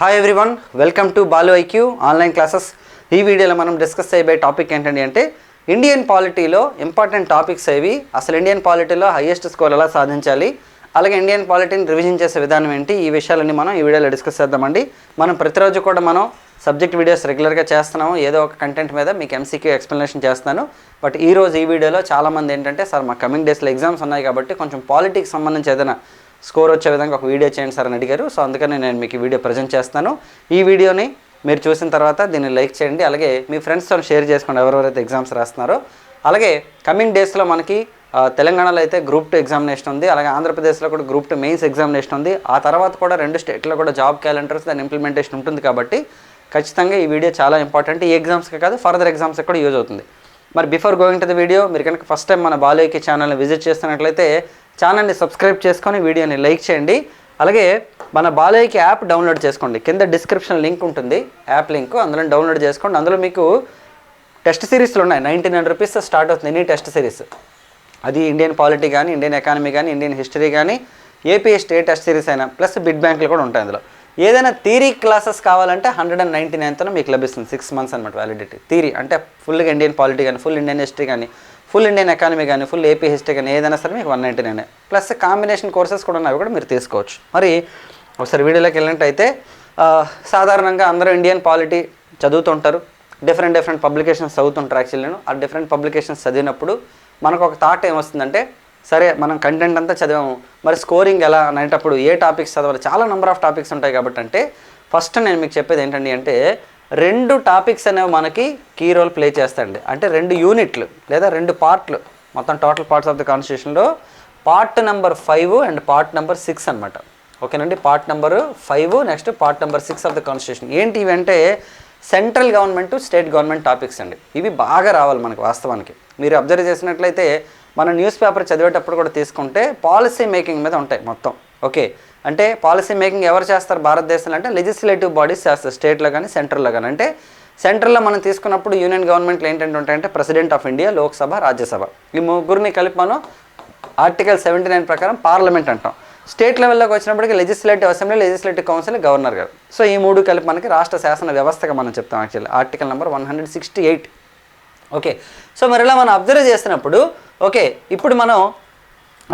Hi everyone welcome to Balu IQ online classes ఈ వీడియోలో మనం డిస్కస్ చేయబోయే టాపిక్ ఏంటండి అంటే ఇండియన్ పాలిటీలో ఇంపార్టెంట్ టాపిక్స్ ఏవి? అసలు ఇండియన్ పాలిటీలో హైయెస్ట్ స్కోర్ ఎలా సాధించాలి? అలాగే ఇండియన్ పాలిటీని రివిజన్ చేసే విధానం ఏంటి? ఈ విషయాలన్నీ మనం ఈ వీడియోలో డిస్కస్ చేద్దామండి. మనం ప్రతిరోజు కూడా మనం సబ్జెక్ట్ వీడియోస్ రెగ్యులర్గా చేస్తున్నాము. ఏదో ఒక కంటెంట్ మీద మీకు ఎంసీక్యూ ఎక్స్ప్లెనేషన్ చేస్తాను బట్ ఈ రోజు ఈ వీడియోలో చాలామంది ఏంటంటే సార్ మా కమింగ్ డేస్లో ఎగ్జామ్స్ ఉన్నాయి కాబట్టి కొంచెం పాలిటిక్స్ సంబంధించి ఏదైనా స్కోర్ వచ్చే విధంగా ఒక వీడియో చేయండి సార్ అని అడిగారు. సో అందుకని నేను మీకు ఈ వీడియో ప్రజెంట్ చేస్తాను ఈ వీడియోని మీరు చూసిన తర్వాత దీన్ని లైక్ చేయండి. అలాగే మీ ఫ్రెండ్స్తో షేర్ చేసుకోండి. ఎవరెవరైతే ఎగ్జామ్స్ రాస్తున్నారో. అలాగే కమింగ్ డేస్లో మనకి తెలంగాణలో అయితే గ్రూప్ టూ ఎగ్జామినేషన్ ఉంది. అలాగే ఆంధ్రప్రదేశ్లో కూడా గ్రూప్ టూ మెయిన్స్ ఎగ్జామినేషన్ ఉంది. ఆ తర్వాత కూడా రెండు స్టేట్లో కూడా జాబ్ క్యాలెండర్స్ దాని ఇంప్లిమెంటేషన్ ఉంటుంది కాబట్టి ఖచ్చితంగా ఈ వీడియో చాలా ఇంపార్టెంట్ ఈ ఎగ్జామ్స్కి కాదు ఫర్దర్ ఎగ్జామ్స్కి కూడా యూజ్ అవుతుంది. మరి before going to the video మీరు కనుక ఫస్ట్ టైం మన బాలయ్యకి ఛానల్ని విజిట్ చేస్తున్నట్లయితే ఛానల్ని సబ్స్క్రైబ్ చేసుకొని వీడియోని లైక్ చేయండి. అలాగే మన బాలయ్యకి యాప్ డౌన్లోడ్ చేసుకోండి. కింద డిస్క్రిప్షన్ లింక్ ఉంటుంది. యాప్ లింక్ అందులో డౌన్లోడ్ చేసుకోండి. అందులో మీకు టెస్ట్ సిరీస్లు ఉన్నాయి. నైంటీ నైన్ రూపీస్ స్టార్ట్ అవుతుంది. Any test series. అది ఇండియన్ పాలిటీ కానీ ఇండియన్ ఎకానమీ కానీ ఇండియన్ హిస్టరీ కానీ ఏపీ స్టేట్ టెస్ట్ సిరీస్ అయినా ప్లస్ బిడ్ బ్యాంకులు కూడా ఉంటాయి అందులో. ఏదైనా థీరీ క్లాసెస్ కావాలంటే హండ్రెడ్ అండ్ నైంటీ నైన్తో మీకు లభిస్తుంది. సిక్స్ మంత్స్ అనమాట వ్యాలిడిటీ థీరీ అంటే ఫుల్గా ఇండియన్ పాలిటీ కానీ ఫుల్ ఇండియన్ హిస్టరీ కానీ ఫుల్ ఇండియన్ ఎకానమీ కానీ ఫుల్ ఏపీ హిస్టరీ కానీ ఏదైనా సరే మీకు one ninety nine plus combination courses కూడా అవి కూడా మీరు తీసుకోవచ్చు. మరి ఒకసారి వీడియోలోకి వెళ్ళినట్టయితే సాధారణంగా అందరూ ఇండియన్ పాలిటీ చదువుతుంటారు. డిఫరెంట్ డిఫరెంట్ పబ్లికేషన్స్ చదువుతుంటారు యాక్చువల్లీ నేను. ఆ డిఫరెంట్ పబ్లికేషన్స్ చదివినప్పుడు మనకు ఒక థాట్ ఏమొస్తుందంటే సరే మనం కంటెంట్ అంతా చదివాము. మరి స్కోరింగ్ ఎలా అనేటప్పుడు ఏ టాపిక్స్ చదవాలి? చాలా నెంబర్ ఆఫ్ టాపిక్స్ ఉంటాయి కాబట్టి అంటే ఫస్ట్ నేను మీకు చెప్పేది ఏంటండి అంటే రెండు టాపిక్స్ అనేవి మనకి కీ రోల్ ప్లే చేస్తాయండి. అంటే రెండు యూనిట్లు లేదా రెండు పార్ట్లు. మొత్తం టోటల్ పార్ట్స్ ఆఫ్ ద కాన్స్టిట్యూషన్లో part number five and part number six అనమాట ఓకేనండి? Part number five next part number six of the constitution. ఏంటి ఇవి అంటే central government state government topics అండి. ఇవి బాగా రావాలి మనకు వాస్తవానికి. మీరు అబ్జర్వ్ చేసినట్లయితే మన న్యూస్ పేపర్ చదివేటప్పుడు కూడా తీసుకుంటే పాలసీ మేకింగ్ మీద ఉంటాయి మొత్తం. ఓకే? అంటే పాలసీ మేకింగ్ ఎవరు చేస్తారు? భారతదేశంలో అంటే లెజిస్లేటివ్ బాడీస్ చేస్తారు స్టేట్లో కానీ సెంట్రల్లో కానీ. అంటే సెంట్రల్లో మనం తీసుకున్నప్పుడు యూనియన్ గవర్నమెంట్లు ఏంటంటే ఉంటాయంటే president of India Lok Sabha Rajya Sabha ఈ ముగ్గురిని కలిపి మనం ఆర్టికల్ సెవెంటీ నైన్ ప్రకారం పార్లమెంట్ అంటాం. స్టేట్ లెవెల్లోకి వచ్చినప్పటికీ legislative assembly legislative council governor గారు. సో ఈ మూడు కలిపి మనకి రాష్ట్ర శాసన వ్యవస్థగా మనం చెప్తాం actually article number one hundred sixty eight okay so మరి ఇలా మనం అబ్జర్వ్ చేసినప్పుడు ఓకే ఇప్పుడు మనం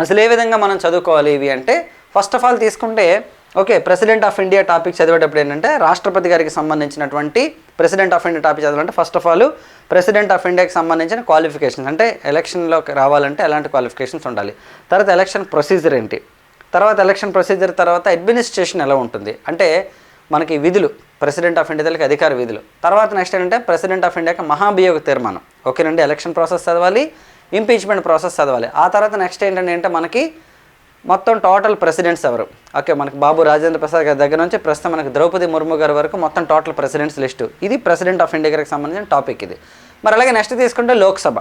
అసలు ఏ విధంగా మనం చదువుకోవాలి ఇవి అంటే ఫస్ట్ ఆఫ్ ఆల్ తీసుకుంటే okay president of India topic చదివేటప్పుడు ఏంటంటే రాష్ట్రపతి గారికి సంబంధించినటువంటి ప్రెసిడెంట్ ఆఫ్ ఇండియా టాపిక్ చదవాలంటే first of all president of ఇండియాకి సంబంధించిన క్వాలిఫికేషన్స్ అంటే ఎలక్షన్లోకి రావాలంటే ఎలాంటి క్వాలిఫికేషన్స్ ఉండాలి. తర్వాత ఎలక్షన్ ప్రొసీజర్ ఏంటి? తర్వాత ఎలక్షన్ ప్రొసీజర్ తర్వాత అడ్మినిస్ట్రేషన్ ఎలా ఉంటుంది? అంటే మనకి విధులు ప్రెసిడెంట్ ఆఫ్ ఇండియాకి అధికార విధులు. తర్వాత నెక్స్ట్ ఏంటంటే ప్రెసిడెంట్ ఆఫ్ ఇండియాకి మహాభియోగ తీర్మానం. ఓకేనండి ఎలక్షన్ ప్రాసెస్ చదవాలి ఇంపీచ్మెంట్ ప్రాసెస్ చదవాలి. ఆ తర్వాత నెక్స్ట్ ఏంటంటే అంటే మనకి మొత్తం టోటల్ ప్రెసిడెంట్స్ ఎవరు? ఓకే మనకి బాబు రాజేంద్ర ప్రసాద్ గారి దగ్గర నుంచి ప్రస్తుతం మనకి ద్రౌపది ముర్ము గారి వరకు మొత్తం టోటల్ ప్రెసిడెంట్స్ లిస్టు. ఇది ప్రెసిడెంట్ ఆఫ్ ఇండియా గారికి సంబంధించిన టాపిక్ ఇది. మరి అలాగే నెక్స్ట్ తీసుకుంటే లోక్సభ.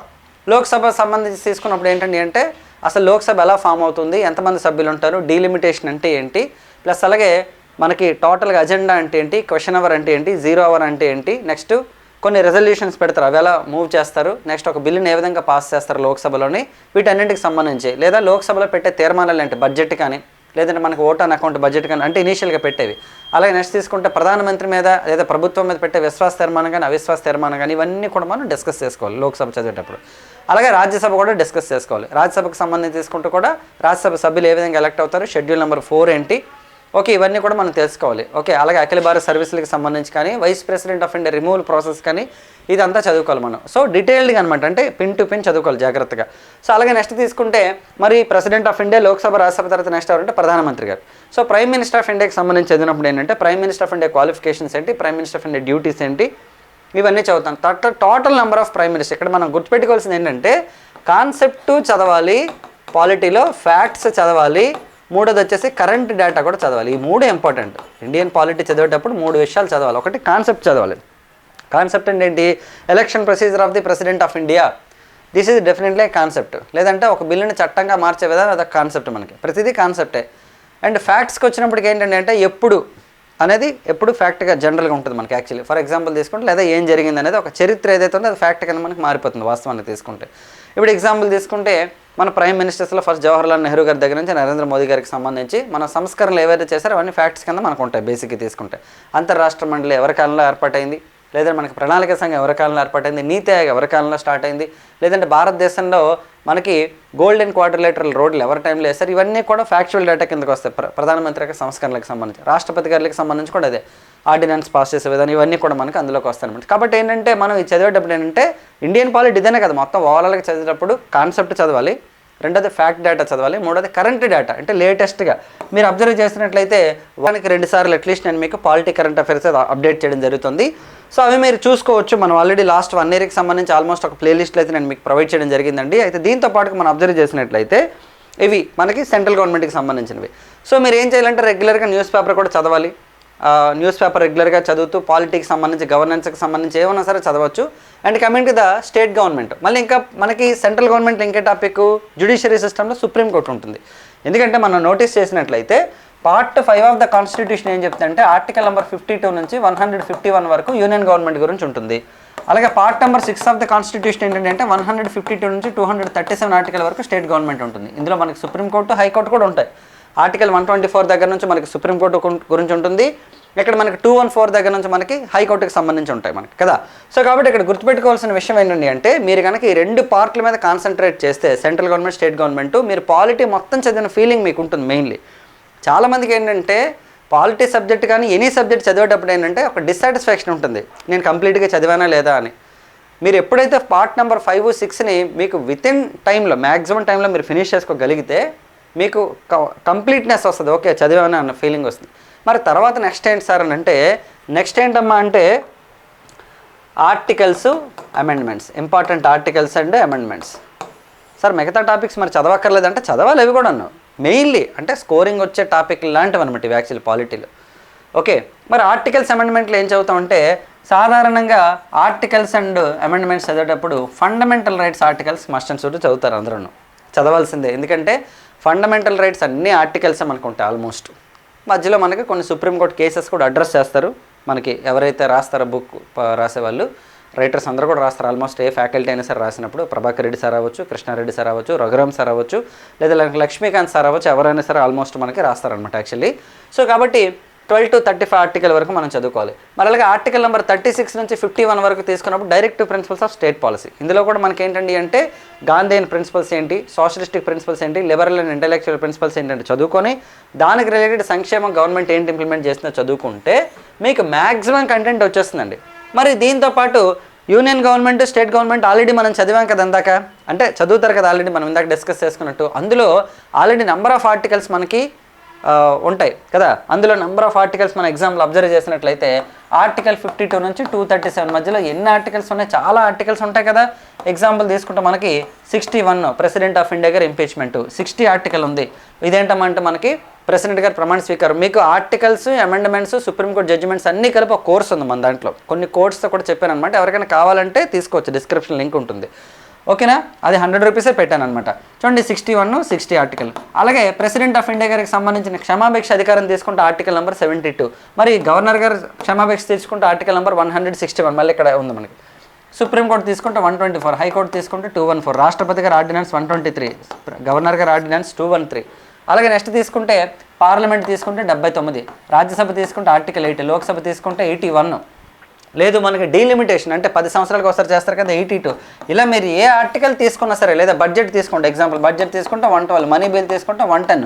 లోక్సభ సంబంధించి తీసుకున్నప్పుడు ఏంటండి అంటే అసలు లోక్సభ ఎలా ఫామ్ అవుతుంది ఎంతమంది సభ్యులు ఉంటారు డీలిమిటేషన్ అంటే ఏంటి ప్లస్ అలాగే మనకి టోటల్గా అజెండా అంటే ఏంటి క్వశ్చన్ అవర్ అంటే ఏంటి జీరో అవర్ అంటే ఏంటి నెక్స్ట్ కొన్ని రెజల్యూషన్స్ పెడతారు. అవి ఎలా మూవ్ చేస్తారు. నెక్స్ట్ ఒక బిల్లుని ఏ విధంగా పాస్ చేస్తారు లోక్సభలోని? వీటన్నింటికి సంబంధించి. లేదా లోక్సభలో పెట్టే తీర్మానాలు ఏంటి? బడ్జెట్ కానీ లేదంటే మనకు ఓట్ ఆన్ అకౌంట్ బడ్జెట్ కానీ అంటే ఇనీషియల్గా పెట్టేవి. అలాగే నెక్స్ట్ తీసుకుంటే ప్రధానమంత్రి మీద లేదా ప్రభుత్వం మీద పెట్టే విశ్వాస తీర్మానం కానీ అవిశ్వాస తీర్మానం కానీ ఇవన్నీ కూడా మనం డిస్కస్ చేసుకోవాలి లోక్సభ చదివేటప్పుడు. అలాగే రాజ్యసభ కూడా డిస్కస్ చేసుకోవాలి. రాజ్యసభకు సంబంధించి తీసుకుంటూ కూడా రాజ్యసభ సభ్యులు ఏ విధంగా ఎలక్ట్ అవుతారు? షెడ్యూల్ నెంబర్ ఫోర్ ఏంటి? ఓకే ఇవన్నీ కూడా మనం తెలుసుకోవాలి. ఓకే అలాగే అఖిల భారత సర్వీసులకు సంబంధించి కానీ vice president of India removal process కానీ ఇదంతా చదువుకోవాలి మనం. సో డీటెయిల్డ్గా అనమాట అంటే పిన్ టు పిన్ చదువుకోవాలి జాగ్రత్తగా. సో అలాగే నెక్స్ట్ తీసుకుంటే మరి president of India Lok Sabha Rajya Sabha తర్వాత నెక్స్ట్ ఎవరంటే ప్రధానమంత్రి గారు. సో ప్రైమ్ మినిస్టర్ ఆఫ్ ఇండియాకి సంబంధించి చదివినప్పుడు ఏంటంటే prime minister of India qualifications ఏంటి prime minister of India duties ఏంటి ఇవన్నీ చదువుతాం. Total total number of prime minister ఇక్కడ మనం గుర్తుపెట్టుకోవాల్సింది ఏంటంటే కాన్సెప్ట్ చదవాలి పాలిటీలో ఫ్యాక్ట్స్ చదవాలి మూడోది వచ్చేసి కరెంట్ డేటా కూడా చదవాలి. ఈ మూడు ఇంపార్టెంట్ ఇండియన్ పాలిటీ చదివేటప్పుడు మూడు విషయాలు చదవాలి. ఒకటి కాన్సెప్ట్ చదవాలి. కాన్సెప్ట్ అంటే ఏంటి? Election procedure of the president of India this is definitely concept లేదంటే ఒక బిల్లుని చట్టంగా మార్చే విధానం అదొక కాన్సెప్ట్ మనకి. ప్రతిదీ కాన్సెప్టే అండ్ ఫ్యాక్ట్స్కి వచ్చినప్పటికి ఏంటంటే అంటే ఎప్పుడు అనేది ఎప్పుడు ఫ్యాక్ట్గా జనరల్గా ఉంటుంది మనకి యాక్చువల్లీ ఫర్ ఎగ్జాంపుల్ తీసుకుంటే లేదా ఏం జరిగింది అనేది ఒక చరిత్ర ఏదైతే ఉందో అది ఫ్యాక్ట్ కింద మనకి మారిపోతుంది వాస్తవాన్ని తీసుకుంటే. ఇప్పుడు ఎగ్జాంపుల్ తీసుకుంటే మన ప్రైమ్ మినిస్టర్స్లో ఫస్ట్ జవహర్లాల్ నెహ్రూ గారి దగ్గర నుంచి నరేంద్ర మోదీ గారికి సంబంధించి మన సంస్కరణలు ఏవైతే చేశారో అవన్నీ ఫ్యాక్ట్స్ కింద మనకు ఉంటాయి బేసిక్గా తీసుకుంటే. అంతర్రాష్ట్ర మండలి ఎవరి కాలంలో ఏర్పాటైంది? లేదంటే మనకి ప్రణాళిక సంఘం ఎవరి కాలంలో ఏర్పాటైంది నీతి ఆయోగ్ ఎవరి కాలంలో స్టార్ట్ అయింది లేదంటే భారతదేశంలో మనకి గోల్డెన్ క్వార్టర్లేటరల్ రోడ్లు ఎవరి టైంలో వేస్తారు ఇవన్నీ కూడా ఫ్యాక్చువల్ డేటా కిందకు వస్తాయి. ప్ర- ప్రధానమంత్రి యొక్క సంస్కరణలకు సంబంధించి రాష్ట్రపతి గారికి సంబంధించి కూడా అదే. ఆర్డినెన్స్ పాస్ చేసే విధానం ఇవన్నీ కూడా మనకి అందులోకి వస్తాయి అనమాట కాబట్టి ఏంటంటే మనం ఇది చదివేటప్పుడు ఏంటంటే ఇండియన్ పాలిటీ ఇదేనే కదా మొత్తం ఓవరాల్గా చదివేటప్పుడు కాన్సెప్ట్ చదవాలి రెండోది ఫ్యాక్ట్ డేటా చదవాలి మూడోది కరెంట్ డేటా అంటే లేటెస్ట్గా మీరు అబ్జర్వ్ చేసినట్లయితే వానికి రెండు సార్లు అట్లీస్ట్ నేను మీకు పాలిటీ కరెంట్ అఫైర్స్ అప్డేట్ చేయడం జరుగుతుంది. సో అవి మీరు చూసుకోవచ్చు. మనం ఆల్రెడీ లాస్ట్ వన్ ఇయర్కి సంబంధించి ఆల్మోస్ట్ ఒక ప్లేలిస్ట్లో అయితే నేను మీకు ప్రొవైడ్ చేయడం జరిగిందండి. అయితే దీంతో పాటు మనం అబ్జర్వ్ చేసినట్లయితే ఇవి మనకి సెంట్రల్ గవర్నమెంట్కి సంబంధించినవి. సో మీరు ఏం చేయాలంటే రెగ్యులర్గా న్యూస్ పేపర్ కూడా చదవాలి. న్యూస్ పేపర్ రెగ్యులర్గా చదువుతూ పాలిటిక్స్ సంబంధించి గవర్నెన్స్కి సంబంధించి ఏమన్నా సరే చదవచ్చు. And coming to the state government మళ్ళీ ఇంకా మనకి సెంట్రల్ గవర్నమెంట్ ఇంకే టాపిక్ జ్యుడిషియరీ సిస్టంలో సుప్రీంకోర్టు ఉంటుంది. ఎందుకంటే మనం నోటీస్ చేసినట్లయితే part five of the constitution ఏం చెప్తుందంటే ఆర్టికల్ నెంబర్ ఫిఫ్టీ టూ నుంచి వన్ హండ్రెడ్ ఫిఫ్టీ వన్ వరకు యూనియన్ గవర్నమెంట్ గురించి ఉంటుంది. అలాగే part number six of the constitution ఏంటంటే వన్ హండ్రెడ్ ఫిఫ్టీ టూ నుంచి two hundred thirty seven article వరకు స్టేట్ గవర్నమెంట్ ఉంటుంది. ఇందులో మనకి సుప్రీంకోర్టు హైకోర్టు కూడా ఉంటాయి. ఆర్టికల్ వన్ ట్వంటీ ఫోర్ దగ్గర నుంచి మనకి సుప్రీంకోర్టు గురించి ఉంటుంది. ఇక్కడ మనకి టూ వన్ ఫోర్ దగ్గర నుంచి మనకి హైకోర్టుకి సంబంధించి ఉంటాయి మనకి కదా? సో కాబట్టి ఇక్కడ గుర్తుపెట్టుకోవాల్సిన విషయం ఏంటండి అంటే మీరు కనుక ఈ రెండు పార్ట్ల మీద కాన్సన్ట్రేట్ చేస్తే సెంట్రల్ గవర్నమెంట్ స్టేట్ గవర్నమెంట్ మీరు పాలిటీ మొత్తం చదివిన ఫీలింగ్ మీకు ఉంటుంది మెయిన్లీ. చాలామందికి ఏంటంటే పాలిటీ సబ్జెక్ట్ కానీ ఎనీ సబ్జెక్ట్ చదివేటప్పుడు ఏంటంటే ఒక డిస్సాటిస్ఫాక్షన్ ఉంటుంది. నేను కంప్లీట్గా చదివానా లేదా అని. మీరు ఎప్పుడైతే పార్ట్ నెంబర్ ఫైవ్ సిక్స్ని మీకు వితిన్ టైంలో మ్యాక్సిమం టైంలో మీరు ఫినిష్ చేసుకోగలిగితే మీకు కంప్లీట్నెస్ వస్తుంది. ఓకే చదివానా అన్న ఫీలింగ్ వస్తుంది. మరి తర్వాత నెక్స్ట్ ఏంటి సార్ అని అంటే నెక్స్ట్ ఏంటమ్మా అంటే articles amendments important articles and amendments sir మిగతా టాపిక్స్ మరి చదవక్కర్లేదంటే చదవాలి అవి కూడా మెయిన్లీ అంటే స్కోరింగ్ వచ్చే టాపిక్ లాంటివి అనమాట ఇవి యాక్చువల్ పాలిటీలో ఓకే మరి ఆర్టికల్స్ అమెండ్మెంట్లు ఏం చదువుతామంటే సాధారణంగా ఆర్టికల్స్ అండ్ అమెండ్మెంట్స్ చదివేటప్పుడు fundamental rights articles must and should చదువుతారు అందరూ చదవాల్సిందే. ఎందుకంటే ఫండమెంటల్ రైట్స్ అన్ని ఆర్టికల్స్ మనకు ఉంటాయి ఆల్మోస్ట్ మధ్యలో మనకి కొన్ని సుప్రీంకోర్టు కేసెస్ కూడా అడ్రస్ చేస్తారు. మనకి ఎవరైతే రాస్తారో బుక్ రాసేవాళ్ళు రైటర్స్ అందరూ కూడా రాస్తారు. ఆల్మోస్ట్ ఏ ఫ్యాకల్టీ అయినా సరే రాసినప్పుడు ప్రభాకర్ రెడ్డి సార్ అవ్వచ్చు కృష్ణారెడ్డి సార్ అవ్వచ్చు రఘురామ్ సార్ అవ్వచ్చు లేదా లక్ష్మీకాంత్ సార్ అవ్వచ్చు ఎవరైనా సరే ఆల్మోస్ట్ మనకి రాస్తారనమాట యాక్చువల్లీ. సో కాబట్టి twelve to thirty five article వరకు మనం చదువుకోవాలి. మరి అలాగే ఆర్టికల్ నెంబర్ థర్టీ సిక్స్ నుంచి ఫిఫ్టీ వన్ వరకు తీసుకున్నప్పుడు direct principles of state policy. ఇందులో కూడా మనకి ఏంటండి అంటే గాంధీయన్ ప్రిన్సిపల్స్ ఏంటి సోషలిస్టిక్ ప్రిన్సిపల్స్ ఏంటి లిబరల్ అండ్ ఇంటెలెక్చువల్ ప్రిన్సిపల్స్ ఏంటంటే చదువుకొని దానికి రిలేటెడ్ సంక్షేమ గవర్నమెంట్ ఏంటి ఇంప్లిమెంట్ చేస్తుందో చదువుకుంటే మీకు మ్యాక్సిమం కంటెంట్ వచ్చేస్తుందండి. మరి దీంతో పాటు union government state government already మనం చదివాం కదా ఇందాక. అంటే చదువుతారు కదా ఆల్రెడీ మనం ఇందాక డిస్కస్ చేసుకున్నట్టు. అందులో ఆల్రెడీ నెంబర్ ఆఫ్ ఆర్టికల్స్ మనకి ఉంటాయి కదా. అందులో నెంబర్ ఆఫ్ ఆర్టికల్స్ మన ఎగ్జామ్లో అబ్జర్వ్ చేసినట్లయితే ఆర్టికల్ ఫిఫ్టీ టూ నుంచి టూ థర్టీ సెవెన్ మధ్యలో ఎన్ని ఆర్టికల్స్ ఉన్నాయి? చాలా ఆర్టికల్స్ ఉంటాయి కదా. ఎగ్జాంపుల్ తీసుకుంటే మనకి sixty one president of India గారి ఇంపీచ్మెంట్ సిక్స్టీ ఆర్టికల్ ఉంది. ఇదేంటమంటే మనకి ప్రెసిడెంట్ గారు ప్రమాణ స్వీకారం. మీకు ఆర్టికల్స్ అమెండ్మెంట్స్ సుప్రీంకోర్టు జడ్జిమెంట్స్ అన్నీ కలిపి ఒక కోర్స్ ఉంది మన దాంట్లో. కొన్ని కోర్స్తో కూడా చెప్పాను అనమాట ఎవరికైనా కావాలంటే తీసుకోవచ్చు. డిస్క్రిప్షన్ లింక్ ఉంటుంది. ఓకేనా? అది హండ్రెడ్ రూపీసే పెట్టాను అనమాట చూడండి సిక్స్టీ వన్ సిక్స్టీ ఆర్టికల్ అలాగే ప్రెసిడెంట్ ఆఫ్ ఇండియా గారికి సంబంధించిన క్షమాభిక్ష అధికారం తీసుకుంటే ఆర్టికల్ నెంబర్ సెవెంటీ టూ మరి గవర్నర్ గారు క్షమాభిక్ష తీసుకుంటే article number one hundred sixty one మళ్ళీ ఇక్కడ ఉంది మనకి. సుప్రీంకోర్టు తీసుకుంటే one twenty four high court తీసుకుంటే టూ వన్ ఫోర్ రాష్ట్రపతి గారు ordinance one twenty three governor గారి ఆర్డినెన్స్ టూ వన్ త్రీ అలాగే నెక్స్ట్ తీసుకుంటే పార్లమెంట్ తీసుకుంటే డెబ్బై తొమ్మిది రాజ్యసభ తీసుకుంటే ఆర్టికల్ ఎయిటీ లోక్సభ తీసుకుంటే ఎయిటీ వన్. లేదు మనకి డీలిమిటేషన్ అంటే పది సంవత్సరాలకు ఒకసారి చేస్తారు కదా ఎయిటీ టూ. ఇలా మీరు ఏ ఆర్టికల్ తీసుకున్నా సరే లేదా బడ్జెట్ తీసుకోండి ఎగ్జాంపుల్ బడ్జెట్ తీసుకుంటే వన్ ట్వెల్వ్ మనీ బిల్ తీసుకుంటే one ten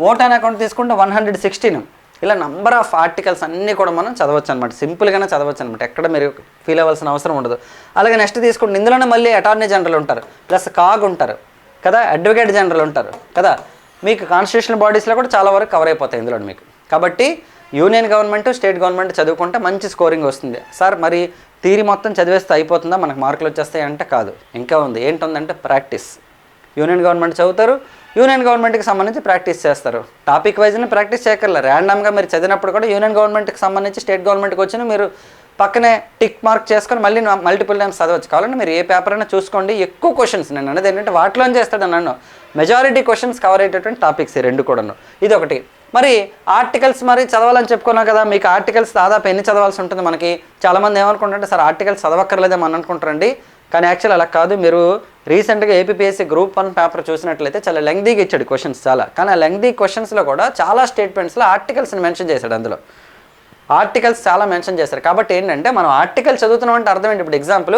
vote on account తీసుకుంటే వన్ హండ్రెడ్ సిక్స్టీన్. ఇలా నంబర్ ఆఫ్ ఆర్టికల్స్ అన్నీ కూడా మనం చదవచ్చు అనమాట సింపుల్గానే చదవచ్చు అనమాట ఎక్కడ మీరు ఫీల్ అవ్వాల్సిన అవసరం ఉండదు. అలాగే నెక్స్ట్ తీసుకుంటే ఇందులోనే మళ్ళీ అటార్నీ జనరల్ ఉంటారు. ప్లస్ కాగ్ ఉంటారు. కదా? అడ్వకేట్ జనరల్ ఉంటారు. కదా? మీకు కాన్స్టిట్యూషనల్ బాడీస్లో కూడా చాలా వరకు కవర్ అయిపోతాయి ఇందులో మీకు. కాబట్టి యూనియన్ గవర్నమెంట్ స్టేట్ గవర్నమెంట్ చదువుకుంటే మంచి స్కోరింగ్ వస్తుంది. సార్ మరి థీరీ మొత్తం చదివేస్తే అయిపోతుందా? మనకు మార్కులు వచ్చేస్తాయి అంటే కాదు. ఇంకా ఉంది. ఏంటుందంటే ప్రాక్టీస్. యూనియన్ గవర్నమెంట్ చదువుతారు. యూనియన్ గవర్నమెంట్కి సంబంధించి ప్రాక్టీస్ చేస్తారు. టాపిక్ వైజ్ని ప్రాక్టీస్ చేయక్కర్లే. ర్యాండమ్గా మీరు చదివినప్పుడు కూడా యూనియన్ గవర్నమెంట్కి సంబంధించి స్టేట్ గవర్నమెంట్కి వచ్చిన మీరు పక్కనే టిక్ మార్క్ చేసుకొని మళ్ళీ మల్టిపుల్ టైమ్స్ చదవచ్చు. కావాలంటే మీరు ఏ పేపర్ అయినా చూసుకోండి. ఎక్కువ క్వశ్చన్స్ నేను అనేది ఏంటంటే వాటిలోనే చేస్తాడు నన్ను మెజారిటీ క్వశ్చన్స్ కవర్ అయ్యేటటువంటి టాపిక్స్ ఈ రెండు కూడాను. ఇది ఒకటి. మరి ఆర్టికల్స్ మరి చదవాలని చెప్పుకున్నాం కదా మీకు ఆర్టికల్స్ దాదాపు ఎన్ని చదవాల్సి ఉంటుంది మనకి? చాలామంది ఏమనుకుంటారంటే సార్ ఆర్టికల్స్ చదవక్కర్లేదేమో అని అనుకుంటారండి. కానీ యాక్చువల్ అలా కాదు. మీరు రీసెంట్గా ఏపీఎస్సీ గ్రూప్ వన్ పేపర్ చూసినట్లయితే చాలా లెంగ్దీగా ఇచ్చాడు క్వశ్చన్స్ చాలా. కానీ ఆ లెంగ్దీ క్వశ్చన్స్లో కూడా చాలా స్టేట్మెంట్స్లో ఆర్టికల్స్ని మెన్షన్ చేశాడు అందులో. ఆర్టికల్స్ చాలా మెన్షన్ చేశారు. కాబట్టి ఏంటంటే మనం ఆర్టికల్ చదువుతున్నాం అంటే అర్థం ఏంటి? ఇప్పుడు example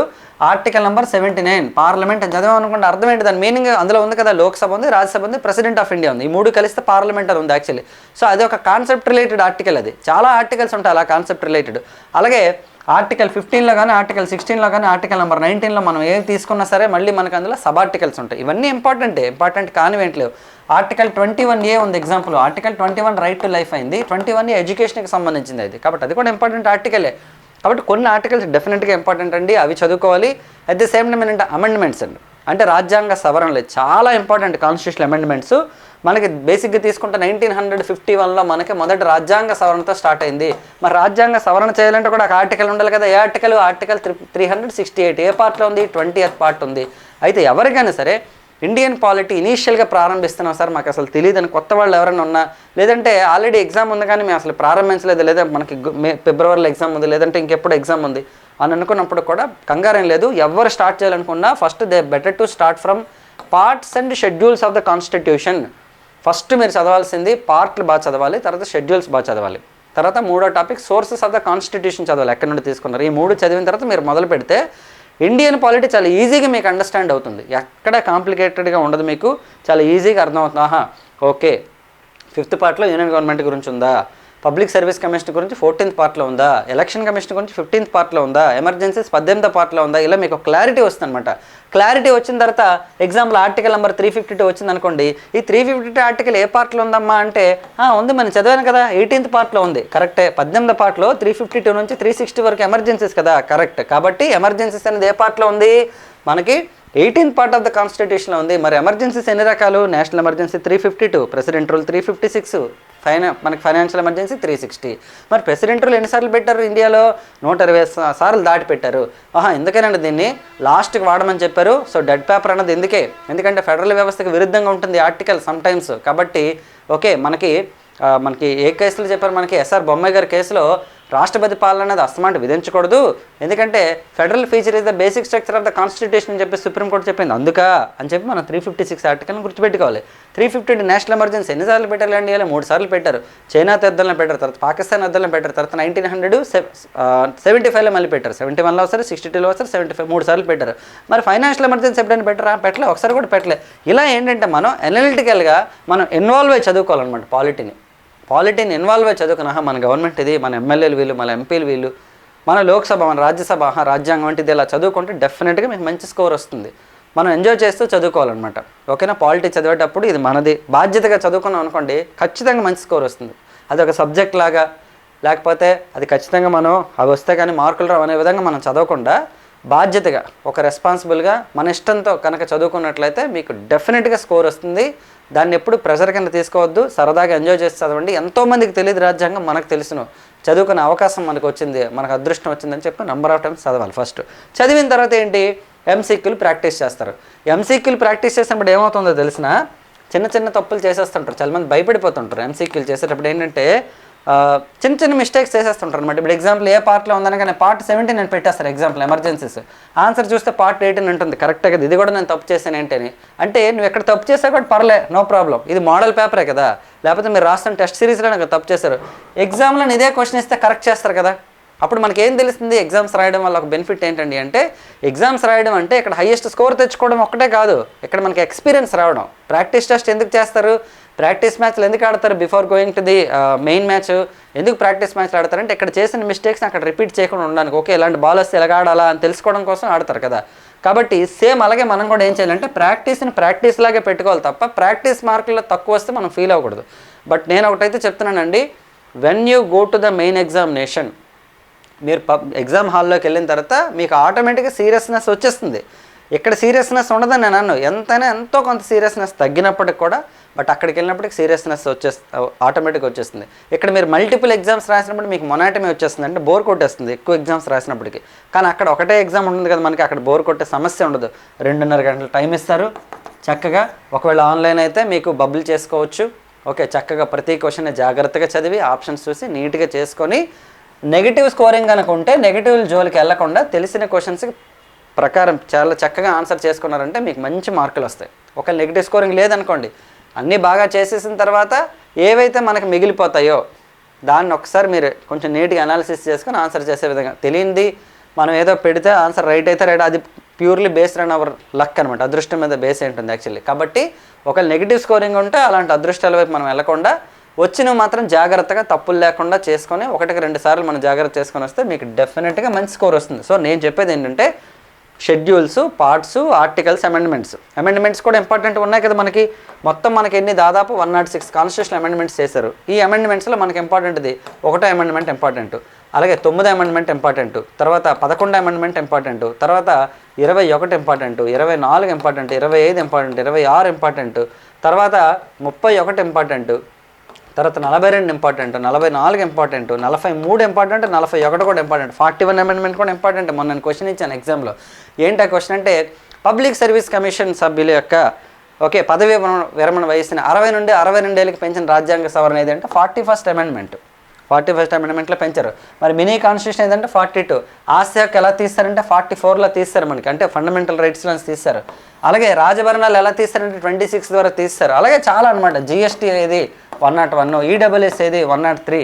article number seventy nine parliament అని చదివాం అనుకుంటే అర్థం ఏంటి? దాని మీనింగ్ అందులో ఉంది కదా లోక్సభ ఉంది రాజ్యసభ ఉంది ప్రెసిడెంట్ ఆఫ్ ఇండియా ఉంది. ఈ మూడు కలిస్తే పార్లమెంట్ అని ఉంది యాక్చువల్లీ సో అది ఒక కాన్సెప్ట్ రిలేటెడ్ ఆర్టికల్ అది. చాలా ఆర్టికల్స్ ఉంటాయి అలా కాన్సెప్ట్ రిలేటెడ్ అలాగే ఆర్టికల్ ఫిఫ్టీన్లో కానీ ఆర్టికల్ సిక్స్టీన్లో కానీ ఆర్టికల్ నెంబర్ నైన్టీన్లో మనం ఏది తీసుకున్నా సరే మళ్ళీ మనకు అందులో సబ్ ఆర్టికల్స్ ఉంటాయి. ఇవన్నీ ఇంపార్టెంటే ఇంపార్టెంట్ కానివేంట్లేవు ఆర్టికల్ ట్వంటీ వన్ ఏ ఉంది example article twenty one right to life అయింది ట్వంటీ వన్ ఎడ్యుకేషన్కి సంబంధించింది అది. కాబట్టి అది కూడా ఇంపార్టెంట్ ఆర్టికలే కాబట్టి కొన్ని ఆర్టికల్స్ డెఫినెట్గా ఇంపార్టెంట్ అండి. అవి చదువుకోవాలి. అట్ ది సేమ్ టైం ఏంటంటే అమెండ్మెంట్స్ అండి. అంటే రాజ్యాంగ సవరణలు చాలా ఇంపార్టెంట్ కాన్స్టిట్యూషన్ అమెండ్మెంట్స్ మనకి బేసిక్గా తీసుకుంటే నైన్టీన్ హండ్రెడ్ ఫిఫ్టీ వన్లో మనకి మొదటి రాజ్యాంగ సవరణతో స్టార్ట్ అయింది. మరి రాజ్యాంగ సవరణ చేయాలంటే కూడా ఒక ఆర్టికల్ ఉండాలి కదా. ఏ article article three three hundred sixty eight ఏ పార్ట్లో ఉంది? ట్వంటీ ఎయిత్ పార్ట్ ఉంది. అయితే ఎవరికైనా సరే ఇండియన్ పాలిటీ ఇనీషియల్గా ప్రారంభిస్తున్నాం సార్ మాకు అసలు తెలియదని కొత్త వాళ్ళు ఎవరైనా ఉన్నా లేదంటే ఆల్రెడీ ఎగ్జామ్ ఉంది కానీ మేము అసలు ప్రారంభించలేదు లేదా మనకి మే ఫిబ్రవరిలో ఎగ్జామ్ ఉంది లేదంటే ఇంకెప్పుడు ఎగ్జామ్ ఉంది అని అనుకున్నప్పుడు కూడా కంగారేం లేదు. ఎవరు స్టార్ట్ చేయాలనుకున్నా first they better to start from parts and schedules of the constitution first మీరు చదవాల్సింది పార్ట్లు బాగా చదవాలి తర్వాత షెడ్యూల్స్ బాగా చదవాలి. తర్వాత మూడో topic sources of the constitution చదవాలి ఎక్కడి నుండి తీసుకున్నారు. ఈ మూడు చదివిన తర్వాత మీరు మొదలు పెడితే ఇండియన్ పాలిటీ చాలా ఈజీగా మీకు అండర్స్టాండ్ అవుతుంది. ఎక్కడ కాంప్లికేటెడ్గా ఉండదు మీకు చాలా ఈజీగా అర్థమవుతుంది. ఆహా ఓకే. ఫిఫ్త్ పార్ట్లో యూనియన్ గవర్నమెంట్ గురించి ఉందా? పబ్లిక్ సర్వీస్ కమిషన్ గురించి ఫోర్టీన్త్ పార్ట్లో ఉందా? ఎలక్షన్ కమిషన్ గురించి ఫిఫ్టీన్త్ పార్ట్లో ఉందా? ఎమర్జెన్సీస్ పద్దెనిమిదో పార్ట్లో ఉందా? ఇలా మీకు క్లారిటీ వస్తుందన్నమాట. క్లారిటీ వచ్చిన తర్వాత example article number three fifty two వచ్చింది అనుకోండి ఈ త్రీ ఫిఫ్టీ టూ ఆర్టికల్ ఏ పార్ట్లో ఉందమ్మా అంటే ఉంది మనం చదివాను కదా ఎయిటీన్త్ పార్ట్లో ఉంది. కరెక్టే పద్దెనిమిదో పార్ట్లో త్రీ ఫిఫ్టీ టూ నుంచి త్రీ సిక్స్టీ వరకు ఎమర్జెన్సీస్ కదా కరెక్ట్ కాబట్టి ఎమర్జెన్సీస్ అనేది ఏ పార్ట్లో ఉంది? మనకి ఎయిటీన్త్ పార్ట్ ఆఫ్ ద కాన్స్టిట్యూషన్లో ఉంది. మరి ఎమర్జెన్సీస్ ఎన్ని రకాలు? National emergency three fifty two president rule three fifty six ఫైనా మనకి ఫైనాన్షియల్ ఎమర్జెన్సీ త్రీ సిక్స్టీ మరి ప్రెసిడెంట్ రూల్ ఎన్నిసార్లు పెట్టారు ఇండియాలో? నూట ఇరవై సార్లు దాటి పెట్టారు ఆహా ఎందుకేనండి దీన్ని? లాస్ట్కి వాడమని చెప్పారు. సో డెడ్ పేపర్ అన్నది ఎందుకే? ఎందుకంటే ఫెడరల్ వ్యవస్థకు విరుద్ధంగా ఉంటుంది ఆర్టికల్ సమ్టైమ్స్ కాబట్టి ఓకే మనకి మనకి ఏ కేసులు చెప్పారు? మనకి ఎస్ఆర్ బొమ్మాయి గారి కేసులో రాష్ట్రపతి పాలన అనేది అస్తమాటు విధించకూడదు. ఎందుకంటే federal feature is the basic structure of the constitution అని చెప్పి సుప్రీంకోర్టు చెప్పింది. అందుక అని చెప్పి మనం త్రీ ఫిఫ్టీ సిక్స్ ఆర్టికల్ని గుర్తుపెట్టుకోవాలి. త్రీ ఫిఫ్టీ నేషనల్ ఎమర్జెన్సీ ఎన్నిసార్లు పెట్టారు ఇండియాలో మూడు సార్లు పెట్టారు. చైనా యుద్ధాలను పెట్టారు తర్వాత పాకిస్తాన్ యుద్ధాలను పెట్టారు తర్వాత నైన్టీన్ హండ్రెడ్ సెవెంటీ ఫైవ్లో మళ్ళీ పెట్టారు. సెవెంటీ వన్లో వస్తారు సిక్స్టీ టూలో వస్తారు సెవెంటీ ఫైవ్ మూడు సార్లు పెట్టారు. మరి ఫైనాన్షియల్ ఎమర్జెన్సీ ఎప్పుడైనా పెట్టరా? పెట్టలే ఒకసారి కూడా పెట్టలే. ఇలా ఏంటంటే మనం అనలిటికల్గా మనం ఇన్వాల్వ్ అయి చదువుకోవాలన్నమాట పాలిటీని పాలిటీని ఇన్వాల్వ్ అయ్యి చదువుకున్నా మన గవర్నమెంట్ ఇది మన ఎమ్మెల్యేలు వీళ్ళు మన ఎంపీలు వీళ్ళు మన లోక్సభ మన రాజ్యసభ రాజ్యాంగం వంటిది ఇలా చదువుకుంటే డెఫినెట్గా మీకు మంచి స్కోర్ వస్తుంది. మనం ఎంజాయ్ చేస్తూ చదువుకోవాలన్నమాట. ఓకేనా? పాలిటీ చదివేటప్పుడు ఇది మనది. బాధ్యతగా చదువుకున్నాం అనుకోండి ఖచ్చితంగా మంచి స్కోర్ వస్తుంది. అది ఒక సబ్జెక్ట్ లాగా లేకపోతే అది ఖచ్చితంగా మనం అవి వస్తే కానీ మార్కులు రావు అనే విధంగా మనం చదవకుండా బాధ్యతగా ఒక రెస్పాన్సిబుల్గా మన ఇష్టంతో కనుక చదువుకున్నట్లయితే మీకు డెఫినెట్గా స్కోర్ వస్తుంది. దాన్ని ఎప్పుడు ప్రెషర్ కింద తీసుకోవద్దు సరదాగా ఎంజాయ్ చేసి చదవండి. ఎంతోమందికి తెలియదు రాజ్యాంగం మనకు తెలుసును. చదువుకునే అవకాశం మనకు వచ్చింది మనకు అదృష్టం వచ్చిందని చెప్పి నెంబర్ ఆఫ్ టైమ్స్ చదవాలి ఫస్ట్ చదివిన తర్వాత ఏంటి? ఎంసీక్యూలు ప్రాక్టీస్ చేస్తారు. ఎంసీక్యూలు ప్రాక్టీస్ చేసినప్పుడు ఏమవుతుందో తెలిసిన చిన్న చిన్న తప్పులు చేసేస్తుంటారు. చాలామంది భయపడిపోతుంటారు ఎంసీక్యూలు చేసేటప్పుడు ఏంటంటే చిన్న చిన్న మిస్టేక్స్ చేసేస్తుంటారు అనమాట ఇప్పుడు ఎగ్జాంపుల్ ఏ పార్ట్లో ఉందనగానే పార్ట్ సెవెంటీన్ నేను పెట్టేస్తారు ఎగ్జాంపుల్ ఎమర్జెన్సీస్ ఆన్సర్ చూస్తే పార్ట్ ఎయిటీన్ ఉంటుంది కరెక్ట్గా ఇది కూడా నేను తప్పు చేశాను ఏంటని. అంటే నువ్వు ఎక్కడ తప్పు చేసా కూడా పర్లే నో ప్రాబ్లం ఇది మోడల్ పేపరే కదా. లేకపోతే మీరు రాస్తున్న టెస్ట్ సిరీస్లో నాకు తప్పు చేశారు. ఎగ్జామ్లో ఇదే క్వశ్చన్ ఇస్తే కరెక్ట్ చేస్తారు కదా. అప్పుడు మనకి ఏం తెలుస్తుంది? ఎగ్జామ్స్ రాయడం వల్ల ఒక బెనిఫిట్ ఏంటండి అంటే ఎగ్జామ్స్ రాయడం అంటే ఇక్కడ హైయెస్ట్ స్కోర్ తెచ్చుకోవడం ఒక్కటే కాదు. ఇక్కడ మనకి ఎక్స్పీరియన్స్ రావడం. ప్రాక్టీస్ టెస్ట్ ఎందుకు చేస్తారు? ప్రాక్టీస్ మ్యాచ్లు ఎందుకు ఆడతారు before going to the main match? ఎందుకు ప్రాక్టీస్ మ్యాచ్లు ఆడతారంటే ఇక్కడ చేసిన మిస్టేక్స్ అక్కడ రిపీట్ చేయకుండా ఉండడానికి. ఓకే ఇలాంటి బాల్ వస్తే ఎలాగ ఆడాలా అని తెలుసుకోవడం కోసం ఆడతారు కదా. కాబట్టి సేమ్ అలాగే మనం కూడా ఏం చేయాలంటే ప్రాక్టీస్ని ప్రాక్టీస్ లాగే పెట్టుకోవాలి తప్ప ప్రాక్టీస్ మార్కుల్లో తక్కువ వస్తే మనం ఫీల్ అవ్వకూడదు. బట్ నేను ఒకటైతే చెప్తున్నానండి when you go to the main examination మీరు పబ్ ఎగ్జామ్ హాల్లోకి వెళ్ళిన తర్వాత మీకు ఆటోమేటిక్గా సీరియస్నెస్ వచ్చేస్తుంది. ఇక్కడ సీరియస్నెస్ ఉండదని నేను అన్ను ఎంతైనా ఎంతో కొంత సీరియస్నెస్ తగ్గినప్పటికి కూడా బట్ అక్కడికి వెళ్ళినప్పటికి సీరియస్నెస్ వచ్చేస్తుంది ఆటోమేటిక్గా వచ్చేస్తుంది. ఇక్కడ మీరు మల్టిపుల్ ఎగ్జామ్స్ రాసినప్పుడు మీకు మొనాటమే వచ్చేస్తుంది. అంటే బోర్ కొట్టేస్తుంది. ఎక్కువ ఎగ్జామ్స్ రాసినప్పటికి. కానీ అక్కడ ఒకటే ఎగ్జామ్ ఉంటుంది కదా మనకి అక్కడ బోర్ కొట్టే సమస్య ఉండదు. రెండున్నర గంటలు టైం ఇస్తారు. చక్కగా ఒకవేళ ఆన్లైన్ అయితే మీకు బబుల్ చేసుకోవచ్చు. ఓకే చక్కగా ప్రతి క్వశ్చన్ జాగ్రత్తగా చదివి ఆప్షన్స్ చూసి నీట్గా చేసుకొని నెగిటివ్ స్కోరింగ్ కనుక ఉంటే నెగిటివ్ జోలికి వెళ్ళకుండా తెలిసిన క్వశ్చన్స్కి ప్రకారం చాలా చక్కగా ఆన్సర్ చేసుకున్నారంటే మీకు మంచి మార్కులు వస్తాయి. ఒక నెగిటివ్ స్కోరింగ్ లేదనుకోండి అన్నీ బాగా చేసేసిన తర్వాత ఏవైతే మనకు మిగిలిపోతాయో దాన్ని ఒకసారి మీరు కొంచెం నీట్గా అనాలిసిస్ చేసుకొని ఆన్సర్ చేసే విధంగా. తెలియంది మనం ఏదో పెడితే ఆన్సర్ రైట్ అయితే రైట్ అది purely based on our luck అనమాట అదృష్టం మీద బేస్ అయి ఉంటుంది యాక్చువల్లీ కాబట్టి ఒక నెగిటివ్ స్కోరింగ్ ఉంటే అలాంటి అదృష్టాల వైపు మనం వెళ్ళకుండా వచ్చినవి మాత్రం జాగ్రత్తగా తప్పులు లేకుండా చేసుకొని ఒకటికి రెండు సార్లు మనం జాగ్రత్త చేసుకొని వస్తే మీకు డెఫినెట్గా మంచి స్కోర్ వస్తుంది. సో నేను చెప్పేది ఏంటంటే schedules parts articles amendments amendments కూడా ఇంపార్టెంట్ ఉన్నాయి కదా మనకి. మొత్తం మనకి ఎన్ని? దాదాపు one nought six constitution amendments చేశారు. ఈ అమెండ్మెంట్స్లో మనకి ఇంపార్టెంట్ది ఒకటో అమెండ్మెంట్ ఇంపార్టెంట్ అలాగే తొమ్మిదో అమెండ్మెంట్ ఇంపార్టెంట్ తర్వాత పదకొండో అమెండ్మెంట్ ఇంపార్టెంట్ తర్వాత ఇరవై ఒకటి ఇంపార్టెంట్ ఇరవై నాలుగు ఇంపార్టెంట్ ఇరవై ఐదు ఇంపార్టెంట్ ఇరవై ఆరు ఇంపార్టెంట్ తర్వాత ముప్పై ఒకటి ఇంపార్టెంట్ తర్వాత నలభై రెండు ఇంపార్టెంట్ నలభై నాలుగు ఇంపార్టెంట్ నలభై మూడు ఇంపార్టెంట్ నలభై ఒకటి కూడా ఇంపార్టెంట్ ఫార్టీ వన్ అమెండ్మెంట్ కూడా ఇంపార్టెంట్ మొన్న నేను క్వశ్చన్ ఇచ్చాను ఎగ్జామ్లో ఏంటి ఆ క్వశ్చన్ అంటే పబ్లిక్ సర్వీస్ కమిషన్ సభ్యుల యొక్క ఓకే పదవి విరమణ- విరమణ వయసుని అరవై నుండి అరవై రెండేళ్ళకి పెంచిన రాజ్యాంగ సవరణ ఏదంటే forty first amendment forty first అమెండ్మెంట్లో పెంచారు. మరి మినీ కాన్స్టిట్యూషన్ ఏదంటే ఫార్టీ టూ. ఆస్తి ఎలా తీస్తారంటే ఫార్టీ ఫోర్లో తీస్తారు మనకి. అంటే ఫండమెంటల్ రైట్స్లో తీస్తారు. అలాగే రాజభరణాలు ఎలా తీస్తారంటే ట్వంటీ సిక్స్ ద్వారా తీస్తారు. అలాగే చాలా అనమాట జిఎస్టీ ఏది? One nought one. ఈడబ్ల్యూఎస్ ఏది? One nought three.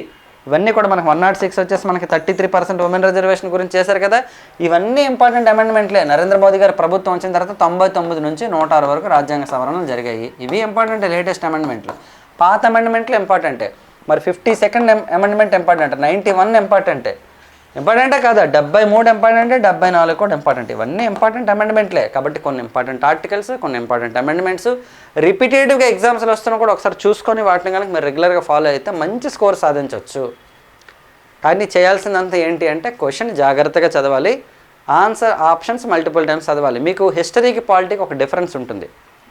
ఇవన్నీ కూడా మనకి వన్ నాట్ సిక్స్ వచ్చేసి మనకి thirty three percent women reservation గురించి చేశారు కదా. ఇవన్నీ ఇంపార్టెంట్ అమెండ్మెంట్లే నరేంద్ర మోదీ గారు ప్రభుత్వం వచ్చిన తర్వాత తొంభై తొమ్మిది నుంచి నూట ఆరు వరకు రాజ్యాంగ సవరణలు జరిగాయి. ఇవి ఇంపార్టెంట్ లేటెస్ట్ అమెండ్మెంట్లు పాత అమెండ్మెంట్లు ఇంపార్టెంటే మరి fifty second amendment important ninety one ఇంపార్టెంటే ఇంపార్టెంటే కాదా? డెబ్బై మూడు ఇంపార్టెంట్ డెబ్బై నాలుగు కూడా ఇంపార్టెంట్ ఇవన్నీ ఇంపార్టెంట్ అమెండ్మెంట్లే కాబట్టి కొన్ని ఇంపార్టెంట్ ఆర్టికల్స్ కొన్ని ఇంపార్టెంట్ అమెండ్మెంట్స్ రిపీటెడ్గా ఎగ్జామ్స్లో వస్తున్నా కూడా ఒకసారి చూసుకొని వాటిని కనుక మీరు రెగ్యులర్గా ఫాలో అయితే మంచి స్కోర్ సాధించవచ్చు కానీ చేయాల్సిందంతా ఏంటి అంటే క్వశ్చన్ జాగ్రత్తగా చదవాలి. ఆన్సర్ ఆప్షన్స్ మల్టిపుల్ టైమ్స్ చదవాలి. మీకు హిస్టరీకి పాలిటీకి ఒక డిఫరెన్స్ ఉంటుంది.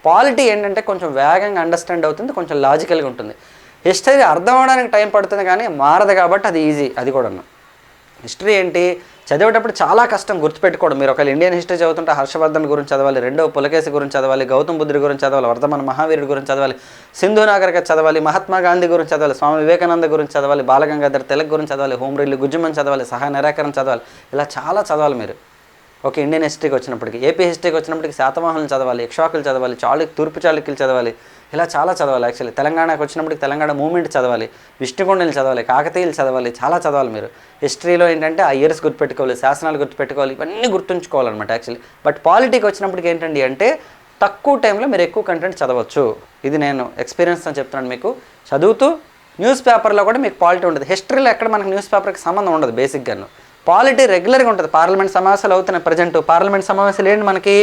పాలిటీ ఏంటంటే కొంచెం వేగంగా అండర్స్టాండ్ అవుతుంది కొంచెం లాజికల్గా ఉంటుంది. హిస్టరీ అర్థం అవడానికి టైం పడుతుంది కానీ మారదు కాబట్టి అది ఈజీ అది కూడా హిస్టరీ ఏంటి? చదివేటప్పుడు చాలా కష్టం గుర్తుపెట్టుకోవడం. మీరు ఒకవేళ ఇండియన్ హిస్టరీ చదువుతుంటే హర్షవర్ధన్ గురించి చదవాలి రెండవ పులకేశి గురించి చదవాలి గౌతమ్ బుద్ధుడి గురించి చదవాలి వర్ధమాన మహావీరుడి గురించి చదవాలి సింధు నాగరిక చదవాలి మహాత్మా గాంధీ గురించి చదవాలి స్వామి వివేకానంద గురించి చదవాలి బాలగంగాధర్ తిలక్ గురించి చదవాలి హోమ్రిల్లి గుజ్జుమని చదవాలి సహాయ నిరాకరణ చదవాలి ఇలా చాలా చదవాలి మీరు. ఓకే ఇండియన్ హిస్టరీకి వచ్చినప్పటికి ఏపీ హిస్టరీకి వచ్చినప్పటికి శాతవాహనలు చదవాలి ఇక్షాకులు చదవాలి చాళు తూర్పు చాళుక్యులు చదవాలి ఇలా చాలా చదవాలి యాక్చువల్లీ తెలంగాణకు వచ్చినప్పటికి తెలంగాణ మూమెంట్ చదవాలి విష్ణుకొండలు చదవాలి కాకతీయులు చదవాలి చాలా చదవాలి మీరు. హిస్టరీలో ఏంటంటే ఆ ఇయర్స్ గుర్తుపెట్టుకోవాలి శాసనాలు గుర్తుపెట్టుకోవాలి ఇవన్నీ గుర్తుంచుకోవాలన్నమాట యాక్చువల్లీ బట్ పాలిటీకి వచ్చినప్పటికి ఏంటండి అంటే తక్కువ టైంలో మీరు ఎక్కువ కంటెంట్ చదవచ్చు. ఇది నేను ఎక్స్పీరియన్స్ చెప్తున్నాను మీకు. చదువుతూ న్యూస్ పేపర్లో కూడా మీకు పాలిటీ ఉండదు. హిస్టరీలో ఎక్కడ మనకు న్యూస్ పేపర్కి సంబంధం ఉండదు బేసిక్గాను పాలిటీ రెగ్యులర్గా ఉంటుంది. పార్లమెంట్ సమావేశాలు అవుతున్నాయి ప్రజెంట్ పార్లమెంట్ సమావేశాలు ఏంటి మనకి?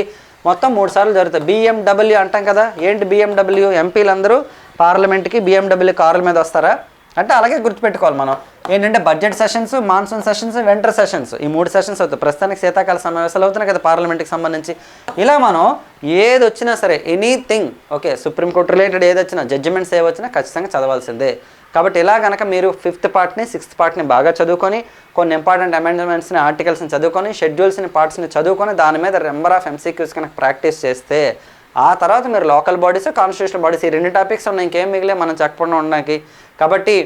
మొత్తం మూడు సార్లు జరుగుతాయి. బిఎండబ్ల్యూ అంటాం కదా. ఏంటి బిఎండబ్ల్యూ ఎంపీలు అందరూ పార్లమెంట్కి బిఎండబ్ల్యూ కార్ల మీద వస్తారా? అంటే అలాగే గుర్తుపెట్టుకోవాలి మనం. ఏంటంటే budget sessions monsoon sessions winter sessions ఈ మూడు సెషన్స్ అవుతాయి. ప్రస్తుతానికి శీతాకాల సమావేశాలు అవుతున్నాయి కదా పార్లమెంట్కి సంబంధించి. ఇలా మనం ఏది వచ్చినా సరే ఎనీథింగ్ ఓకే సుప్రీంకోర్టు రిలేటెడ్ ఏది వచ్చినా జడ్జిమెంట్స్ ఏ వచ్చినా ఖచ్చితంగా చదవాల్సిందే. కాబట్టి ఇలా కనుక మీరు ఫిఫ్త్ పార్ట్ని సిక్స్త్ పార్ట్ని బాగా చదువుకొని కొన్ని ఇంపార్టెంట్ అమెండ్మెంట్స్ని ఆర్టికల్స్ని చదువుకొని షెడ్యూల్స్ని పార్ట్స్ని చదువుకొని దాని మీద నెంబర్ ఆఫ్ ఎంసీక్యూస్ కనుక ప్రాక్టీస్ చేస్తే ఆ తర్వాత మీరు లోకల్ బాడీస్ కాన్స్టిట్యూషనల్ బాడీస్ ఈ రెండు టాపిక్స్ ఉన్నాయి ఇంకేం మిగిలే మనం చెప్పకుండా ఉండడానికి. కాబట్టి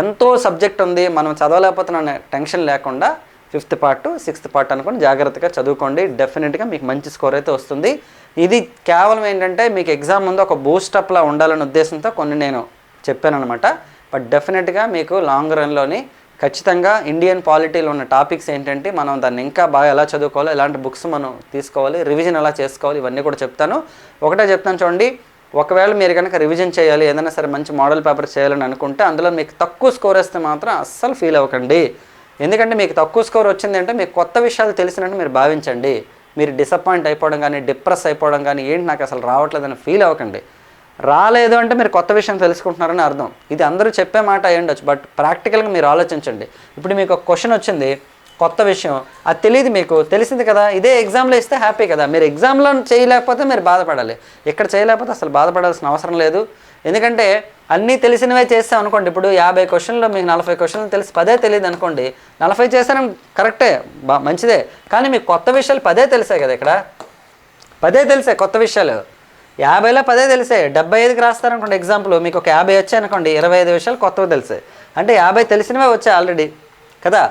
ఎంతో సబ్జెక్ట్ ఉంది మనం చదవలేకపోతున్న టెన్షన్ లేకుండా ఫిఫ్త్ పార్ట్ సిక్స్త్ పార్ట్ అనుకుని జాగ్రత్తగా చదువుకోండి. డెఫినెట్గా మీకు మంచి స్కోర్ అయితే వస్తుంది. ఇది కేవలం ఏంటంటే మీకు ఎగ్జామ్ ముందు ఒక బూస్టప్లా ఉండాలనే ఉద్దేశంతో కొన్ని నేను చెప్పాను అనమాట బట్ డెఫినెట్గా మీకు లాంగ్ రన్లోని ఖచ్చితంగా ఇండియన్ పాలిటీలో ఉన్న టాపిక్స్ ఏంటంటే మనం దాన్ని ఇంకా బాగా ఎలా చదువుకోవాలి ఎలాంటి బుక్స్ మనం తీసుకోవాలి రివిజన్ ఎలా చేసుకోవాలి ఇవన్నీ కూడా చెప్తాను. ఒకటే చెప్తాను చూడండి ఒకవేళ మీరు కనుక రివిజన్ చేయాలి ఏదైనా సరే మంచి మోడల్ పేపర్ చేయాలని అనుకుంటే అందులో మీకు తక్కువ స్కోర్ వస్తే మాత్రం అస్సలు ఫీల్ అవ్వకండి. ఎందుకంటే మీకు తక్కువ స్కోర్ వచ్చింది అంటే మీకు కొత్త విషయాలు తెలిసినట్టు మీరు భావించండి. మీరు డిసప్పాయింట్ అయిపోవడం కానీ డిప్రెస్ అయిపోవడం కానీ ఏంటి నాకు అసలు రావట్లేదని ఫీల్ అవ్వకండి. రాలేదు అంటే మీరు కొత్త విషయం తెలుసుకుంటున్నారని అర్థం. ఇది అందరూ చెప్పే మాట అయి ఉండొచ్చు బట్ ప్రాక్టికల్గా మీరు ఆలోచించండి. ఇప్పుడు మీకు ఒక క్వశ్చన్ వచ్చింది కొత్త విషయం. అది తెలియదు మీకు తెలిసింది కదా ఇదే ఎగ్జామ్లో ఇస్తే హ్యాపీ కదా. మీరు ఎగ్జామ్లో చేయలేకపోతే మీరు బాధపడాలి. ఇక్కడ చేయలేకపోతే అసలు బాధపడాల్సిన అవసరం లేదు. ఎందుకంటే అన్నీ తెలిసినవే చేస్తాం అనుకోండి. ఇప్పుడు యాభై క్వశ్చన్లో మీకు నలభై క్వశ్చన్లు తెలిసి పదే తెలియదు అనుకోండి. నలభై చేసాను కరెక్టే బా మంచిదే. కానీ మీకు కొత్త విషయాలు పదే తెలిసాయి కదా ఇక్కడ. పదే తెలిసాయి కొత్త విషయాలు. యాభైలో పదే తెలిసే. డెబ్బై ఐదుకి రాస్తారనుకోండి ఎగ్జాంపుల్ మీకు ఒక యాభై వచ్చాయి అనుకోండి ఇరవై ఐదు విషయాలు కొత్తవి తెలిసాయి అంటే యాభై తెలిసినవే వచ్చాయి ఆల్రెడీ కదా?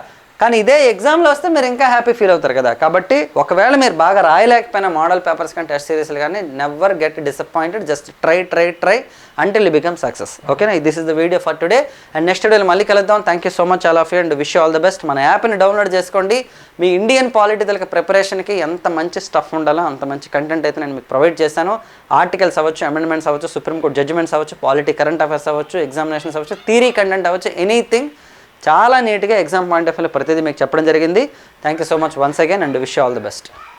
కానీ ఇదే ఎగ్జామ్లో వస్తే మీరు ఇంకా హ్యాపీ ఫీల్ అవుతారు కదా. కాబట్టి ఒకవేళ మీరు బాగా రాయలేకపోయినా మోడల్ పేపర్స్ కానీ టెస్ట్ సిరీస్లు కానీ never get disappointed just try try try until become success ఓకేనా this is the video for today and next వీడియోలో మళ్ళీ కలుద్దాం. Thank you so much all of you and wish all the best మన యాప్ని download చేసుకోండి. మీ Indian political ప్రిపరేషన్కి ఎంత మంచి stuff ఉండాలో అంత మంచి కంటెంట్ అయితే నేను మీకు ప్రొవైడ్ చేశాను. ఆర్టికల్స్ అవ్వచ్చు అమెండ్మెంట్స్ అవ్వచ్చు సుప్రీంకోర్టు జడ్జిమెంట్స్ అవ్వచ్చు పాలిటీ కరెంట్ అఫైర్స్ అవ్వచ్చు ఎగ్జామినేషన్స్ అవ్వచ్చు థీరీ కంటెంట్ అవ్వచ్చు ఎనీథింగ్ చాలా నీట్గా ఎగ్జామ్ పాయింట్ ఆఫ్ వ్యూలో ప్రతిదీ మీకు చెప్పడం జరిగింది. Thank you so much once again and wish all the best